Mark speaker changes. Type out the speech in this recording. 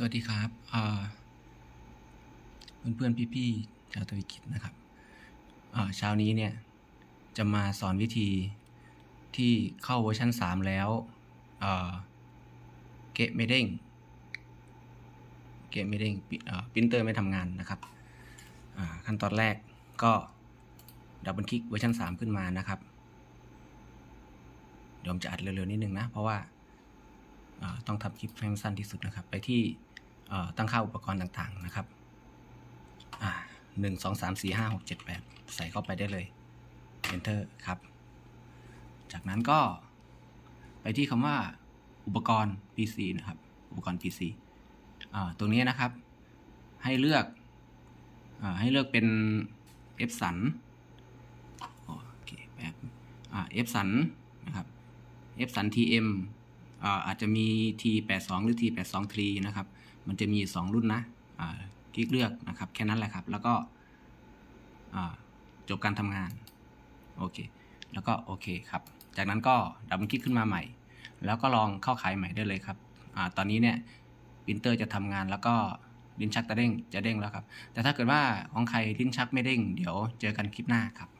Speaker 1: สวัสดีครับเอ่อเพื่อนๆพี่ ๆ ชาวตวิกิจนะครับเช้านี้เนี่ย จะมาสอนวิธีที่เข้าเวอร์ชัน3 แล้วเกะไม่เด้งเกะไม่เด้งปิเอ่อปรินเตอร์ไม่ทำงานนะครับขั้นตอนแรกก็ดับเบิลคลิกเวอร์ชัน3 ขึ้นมานะครับ เดี๋ยวผมจะอัดเร็ว ๆ นิดนึงนะ เพราะว่าต้องทำคลิปให้มันสั้นที่สุดนะครับ ไปที่ ตั้งค่าอุปกรณ์ต่างๆนะครับหนึ่งสองสามสี่ห้าหกเจ็ดแปดใส่เข้าไปได้เลย enter ครับ จากนั้นก็ไปที่คำว่าอุปกรณ์ PC นะครับ อุปกรณ์ PC ตรงนี้นะครับ ให้เลือกอให้เลือกเป็น F สันโอเคแบบอ่า F สันนะครับ F สัน TM อาจจะมี T82 หรือ T823 นะครับ มันจะมี 2 รุ่นนะคลิกเลือกนะครับ แค่นั้นแหละครับ แล้วก็จบการทำงาน โอเค แล้วก็โอเคครับ จากนั้นก็ดับเบิลคลิกขึ้นมาใหม่ แล้วก็ลองเข้าขายใหม่ได้เลยครับอตอนนี้เนี่ยปรินเตอร์จะทำงานแล้วก็ลิ้นชักจะเด้งจะเด้งแล้วครับ แต่ถ้าเกิดว่าของใครลิ้นชักไม่เด้ง เดี๋ยวเจอกันคลิปหน้าครับ